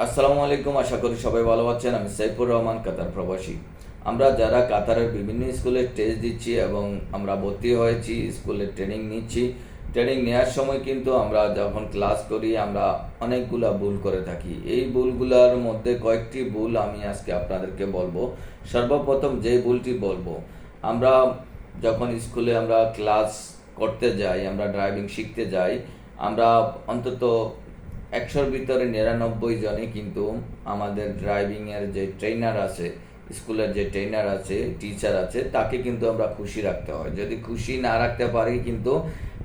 আসসালামু আলাইকুম, আশা করি সবাই ভালো আছেন। আমি সাইফুর রহমান, কাতার প্রবাসী। আমরা যারা কাতারের বিভিন্ন স্কুলে টেস্ট দিচ্ছি এবং আমরা ভর্তি হয়েছি, স্কুলে ট্রেনিং নিচ্ছি ট্রেনিং নেওয়ার সময় কিন্তু আমরা যখন ক্লাস করি, আমরা অনেকগুলা ভুল করে থাকি। এই ভুলগুলোর মধ্যে কয়েকটি ভুল আমি আজকে আপনাদেরকে বলব। সর্বপ্রথম যে ভুলটি বলব, আমরা যখন স্কুলে আমরা ক্লাস করতে যাই, আমরা ড্রাইভিং শিখতে যাই, আমরা অন্তত একশোর ভিতরে নিরানব্বই জনই কিন্তু আমাদের ড্রাইভিংয়ের যে ট্রেনার আছে, স্কুলের যে ট্রেনার আছে টিচার আছে, তাকে কিন্তু আমরা খুশি রাখতে হয়। যদি খুশি না রাখতে পারি কিন্তু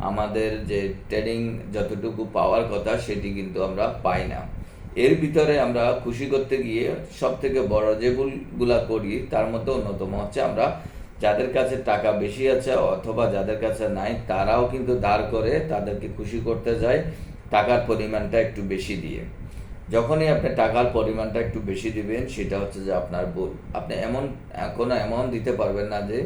আমাদের যে ট্রেনিং যতটুকু পাওয়ার কথা সেটি কিন্তু আমরা পাই না। এর ভিতরে আমরা খুশি করতে গিয়ে সব থেকে বড় যে ভুলগুলা করি, তার মধ্যে অন্যতম হচ্ছে আমরা যাদের কাছে টাকা বেশি আছে অথবা যাদের কাছে নাই, তারাও কিন্তু দাঁড় করে তাদেরকে খুশি করতে যায়। টাকার পরিমাণটা একটু বেশি দিয়ে। যখনই আপনি টাকার পরিমাণটা একটু বেশি দিবেন, সেটা হচ্ছে যে আপনার ভুল। আপনি এমন, কোনো অ্যামাউন্ট দিতে পারবেন না যে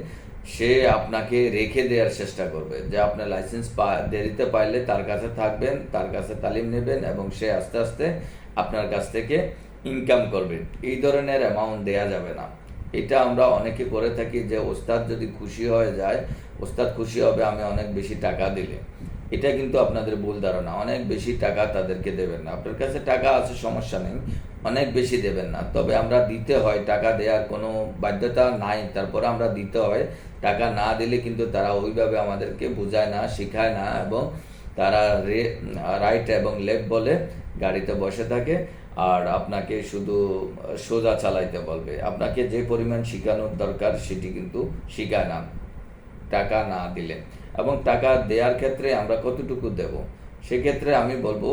সে আপনাকে রেখে দেওয়ার চেষ্টা করবে। যে আপনার লাইসেন্স পা, দেরিতে পাইলে তার কাছে থাকবেন, তার কাছে তালিম নেবেন এবং সে আস্তে আস্তে আপনার কাছ থেকে ইনকাম করবে। এই ধরনের অ্যামাউন্ট দেয়া যাবে না। এটা আমরা অনেকে করে থাকি যে, ওস্তাদ যদি খুশি হয়ে যায়, ওস্তাদ খুশি হবে, আমি অনেক বেশি টাকা দিলে। এটা কিন্তু আপনাদের ভুল ধারণা। অনেক বেশি টাকা তাদেরকে দেবেন না। আপনার কাছে টাকা আছে, সমস্যা নেই। অনেক বেশি দেবেন না। তবে আমরা দিতে হয়, টাকা দেওয়ার কোনো বাধ্যতা নাই। তারপরে আমরা দিতে হয়। টাকা না দিলে কিন্তু তারা ওইভাবে আমাদেরকে বোঝায় না, শেখায় না এবং তারা রে রাইট এবং লেফট বলে গাড়িতে বসে থাকে। আর আপনাকে শুধু সোজা চালাইতে বলবে। আপনাকে যে পরিমাণ শেখানোর দরকার, সেটি কিন্তু শেখায় না। টাকা না দিলে। এবং টাকা দেওয়ার ক্ষেত্রে আমরা কতটুকু দেব? সেক্ষেত্রে আমি বলব,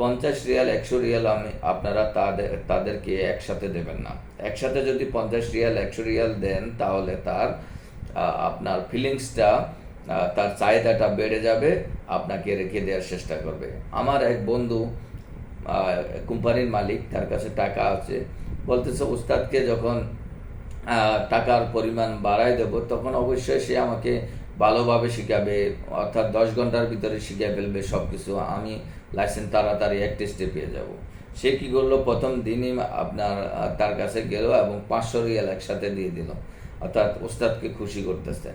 পঞ্চাশ রিয়াল, একশো রিয়াল আমি আপনারা তাদের, তাদেরকে একসাথে দেবেন না। একসাথে যদি পঞ্চাশ রিয়াল, একশো রিয়াল দেন, তাহলে তার আপনার ফিলিংসটা তার চাহিদাটা বেড়ে যাবে, আপনাকে রেখে দেওয়ার চেষ্টা করবে। আমার এক বন্ধু কোম্পানির মালিক, তার কাছে টাকা আছে। বলতেছে উস্তাদকে যখন টাকার পরিমাণ বাড়ায় দেবো, তখন অবশ্যই সে আমাকে ভালোভাবে শিখাবে, অর্থাৎ দশ ঘণ্টার ভিতরে শিখে ফেলবে সব কিছু আমি লাইসেন্স তাড়াতাড়ি এক টেস্টে পেয়ে যাব। সে কি করল? প্রথম দিনই আপনার তার কাছে গেল এবং পাঁচশো রিয়াল একসাথে দিয়ে দিল। অর্থাৎ ওস্তাদকে খুশি করতেছে।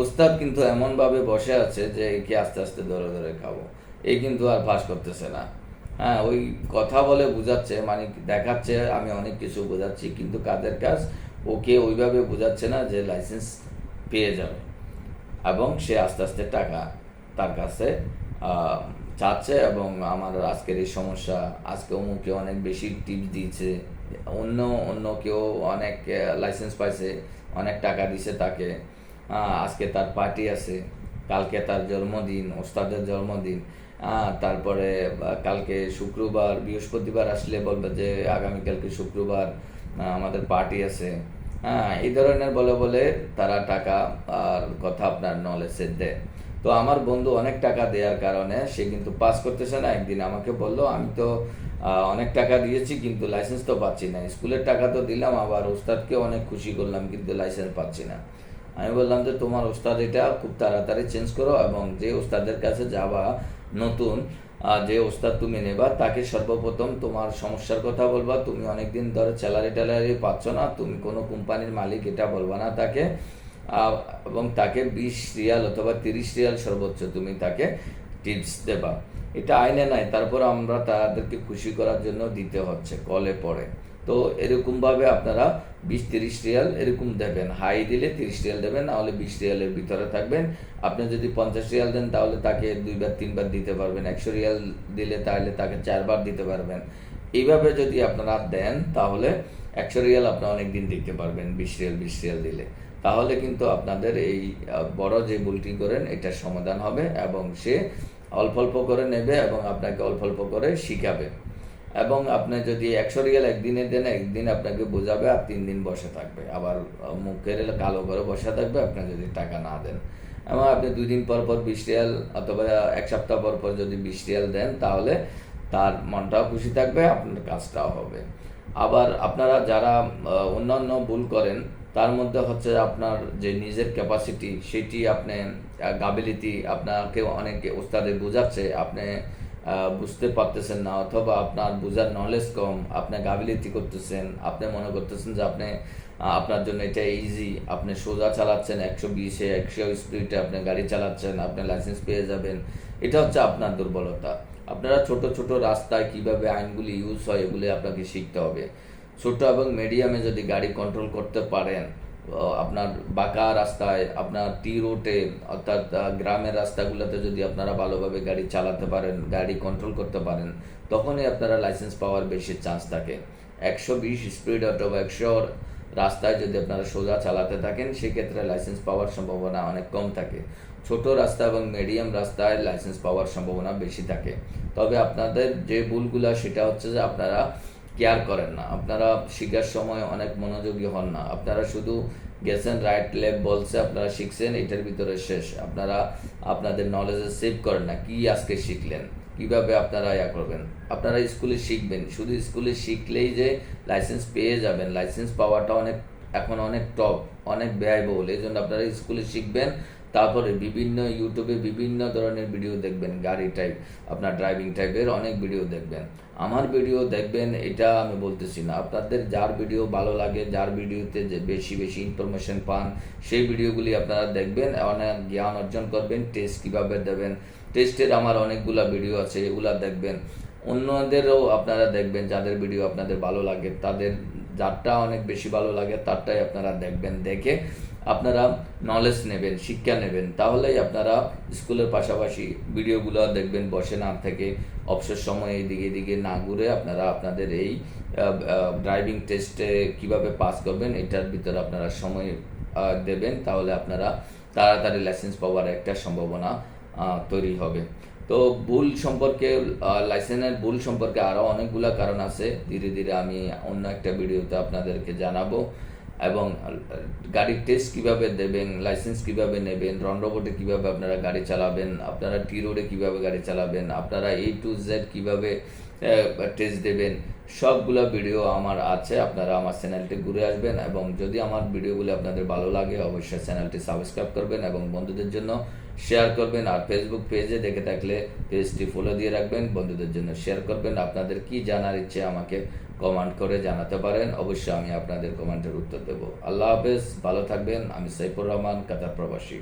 ওস্তাদ কিন্তু এমনভাবে বসে আছে যে একে আস্তে আস্তে ধরে ধরে খাব। এই কিন্তু আর ফাঁস করতেছে না। হ্যাঁ ওই কথা বলে বোঝাচ্ছে মানে দেখাচ্ছে, আমি অনেক কিছু বোঝাচ্ছি, কিন্তু কাদের কাজ? ওকে ওইভাবে বোঝাচ্ছে না যে লাইসেন্স পেয়ে যাবে। এবং সে আস্তে আস্তে টাকা তার কাছে চাচ্ছে এবং আমার আজকের এই সমস্যা, আজকে অমুকে অনেক বেশি টিপস দিয়েছে। অন্য অন্য কেউ অনেক লাইসেন্স পাইছে, অনেক টাকা দিছে তাকে। আজকে তার পার্টি আছে, কালকে তার জন্মদিন, ওস্তাদের জন্মদিন। তারপরে কালকে শুক্রবার, বৃহস্পতিবার আসলে বলবে যে আগামীকালকে শুক্রবার আমাদের পার্টি আছে। হ্যাঁ এই ধরনের বলে বলে তারা টাকা আর কথা আপনার নলেজে দেয়। তো আমার বন্ধু অনেক টাকা দেওয়ার কারণে সে কিন্তু পাস করতেছে না। একদিন আমাকে বলল, আমি তো অনেক টাকা দিয়েছি, কিন্তু লাইসেন্স তো পাচ্ছি না। স্কুলের টাকা তো দিলাম, আবার ওস্তাদকে অনেক খুশি করলাম, কিন্তু লাইসেন্স পাচ্ছি না। আমি বললাম যে, তোমার ওস্তাদ এটা খুব তাড়াতাড়ি চেঞ্জ করো এবং যে ওস্তাদের কাছে যাওয়া নতুন যে ওস্তাদ তুমি নেবা, তাকে সর্বপ্রথম তোমার সমস্যার কথা বলবা। তুমি অনেকদিন ধরে স্যালারি ট্যালারি পাচ্ছ না, তুমি কোনো কোম্পানির মালিক, এটা বলবা না তাকে। এবং তাকে বিশ রিয়াল অথবা তিরিশ রিয়াল সর্বোচ্চ তুমি তাকে টিপস দেবা। এটা আইনে নাই, তারপর আমরা তাদেরকে খুশি করার জন্য দিতে হচ্ছে কলে পড়ে তো এরকমভাবে আপনারা বিশ তিরিশ রিয়াল এরকম দেবেন। হাই দিলে তিরিশ রিয়াল দেবেন নাহলে বিশ রিয়ালের ভিতরে থাকবেন। আপনি যদি পঞ্চাশ রিয়াল দেন, তাহলে তাকে দুইবার, তিনবার দিতে পারবেন। একশো রিয়াল দিলে তাহলে তাকে চারবার দিতে পারবেন। এইভাবে যদি আপনারা দেন, তাহলে একশো রিয়াল আপনি অনেক দিন দিতে পারবেন, বিশ রিয়াল বিশ রিয়াল দিলে। তাহলে কিন্তু আপনাদের এই বড় যে ভুলটি করেন, এটার সমাধান হবে এবং সে অল্প অল্প করে নেবে এবং আপনাকে অল্প অল্প করে শিখাবে। এবং আপনি যদি একশো রিয়াল একদিনে দেন, একদিন আপনাকে বোঝাবে আর তিন দিন বসে থাকবে। আবার মুখের কালো করে বসে থাকবে, আপনি যদি টাকা না দেন। এবং আপনি দুই দিন পর পর বিশ রিয়াল অথবা এক সপ্তাহ পর পর যদি বিশ রিয়াল দেন, তাহলে তার মনটাও খুশি থাকবে, আপনার কাজটাও হবে। আবার আপনারা যারা অন্যান্য ভুল করেন, তার মধ্যে হচ্ছে আপনার যে নিজের ক্যাপাসিটি সেটি আপনি গাবিলিটি আপনাকে অনেকে, ওস্তাদে বোঝাচ্ছে, আপনি বুঝতে পারতেছেন না, অথবা আপনার বোঝার নলেজ কম, আপনি গাফিলতি করতেছেন, আপনি মনে করতেছেন যে আপনি আপনার জন্য এটা ইজি আপনি সোজা চালাচ্ছেন, একশো বিশে, একশো স্পিডে আপনি গাড়ি চালাচ্ছেন, আপনি লাইসেন্স পেয়ে যাবেন, এটা হচ্ছে আপনার দুর্বলতা। আপনারা ছোট ছোট রাস্তায় কীভাবে আইনগুলি ইউজ হয়, এগুলি আপনাকে শিখতে হবে। ছোট এবং মিডিয়ামে যদি গাড়ি কন্ট্রোল করতে পারেন আপনার বাঁকা রাস্তায়, আপনার টি রোডে অর্থাৎ গ্রামের রাস্তাগুলোতে যদি আপনারা ভালোভাবে গাড়ি চালাতে পারেন, গাড়ি কন্ট্রোল করতে পারেন, তখনই আপনারা লাইসেন্স পাওয়ার বেশি চান্স থাকে। একশো বিশ স্পিড অথবা একশো রাস্তায় যদি আপনারা সোজা চালাতে থাকেন, সেক্ষেত্রে লাইসেন্স পাওয়ার সম্ভাবনা অনেক কম থাকে। ছোট রাস্তা এবং মিডিয়াম রাস্তায় লাইসেন্স পাওয়ার সম্ভাবনা বেশি থাকে। তবে আপনাদের যে ভুলগুলা, সেটা হচ্ছে যে আপনারা কেয়ার করেন না। আপনারা শিখার সময় অনেক মনোযোগী হন না। আপনারা শুধু গেছেন রাইট লেফট বলছে আপনারা শিখছেন, এটার ভিতরে শেষ। আপনারা আপনাদের নলেজে সেভ করেন না, কি আজকে শিখলেন? কীভাবে আপনারা ইয়া করবেন? আপনারা স্কুলে শিখবেন। শুধু স্কুলে শিখলেই যে লাইসেন্স পেয়ে যাবেন। লাইসেন্স পাওয়াটা অনেক, এখন অনেক টপ অনেক ব্যয়বহুল। এই জন্য আপনারা স্কুলে শিখবেন তারপরে বিভিন্ন ইউটিউবে বিভিন্ন ধরনের ভিডিও দেখবেন, গাড়ি টাইপ আপনার ড্রাইভিং টাইপের অনেক ভিডিও দেখবেন। আমার ভিডিও দেখবেন, এটা আমি বলতেছি না। আপনাদের যার ভিডিও ভালো লাগে, যার ভিডিওতে যে বেশি বেশি ইনফরমেশন পান, সেই ভিডিওগুলি আপনারা দেখবেন, অনেক জ্ঞান অর্জন করবেন টেস্ট কীভাবে দেবেন। টেস্টের আমার অনেকগুলা ভিডিও আছে, এগুলা দেখবেন। অন্যদেরও আপনারা দেখবেন, যাদের ভিডিও আপনাদের ভালো লাগে, তাদের যারটা অনেক বেশি ভালো লাগে, তারটাই আপনারা দেখবেন, দেখে আপনারা নলেজ নেবেন, শিক্ষা নেবেন, তাহলেই আপনারা স্কুলের পাশাপাশি ভিডিওগুলো দেখবেন, বসে না থেকে অবসর সময়ে এদিকে এদিকে না ঘুরে আপনারা আপনাদের এই ড্রাইভিং টেস্টে কীভাবে পাস করবেন, এটার ভিতরে আপনারা সময় দেবেন, তাহলে আপনারা তাড়াতাড়ি লাইসেন্স পাওয়ার একটা সম্ভাবনা তৈরি হবে। তো ভুল সম্পর্কে লাইসেন্সের ভুল সম্পর্কে আরও অনেকগুলো কারণ আছে, ধীরে ধীরে আমি অন্য একটা ভিডিওতে আপনাদেরকে জানাব। এবং গাড়ির টেস্ট কীভাবে দেবেন লাইসেন্স কীভাবে নেবেন রন রোবটে কীভাবে আপনারা গাড়ি চালাবেন, আপনারা টি রোডে কীভাবে গাড়ি চালাবেন, আপনারা এ টু জেড কীভাবে টেস্ট দেবেন, সবগুলো ভিডিও আমার আছে, আপনারা আমার চ্যানেলটি ঘুরে আসবেন এবং যদি আমার ভিডিওগুলি আপনাদের ভালো লাগে, অবশ্যই চ্যানেলটি সাবস্ক্রাইব করবেন এবং বন্ধুদের জন্য শেয়ার করবেন আর ফেসবুক পেজে দেখে থাকলে পেজটি ফলো দিয়ে রাখবেন। বন্ধুদের জন্য শেয়ার করবেন। আপনাদের কি জানার ইচ্ছে আমাকে কমেন্ট করে জানাতে পারেন। অবশ্যই আমি আপনাদের কমেন্টের উত্তর দেব। আল্লাহ হাফেজ। ভালো থাকবেন। আমি সাইফুর রহমান, কাতার প্রবাসী।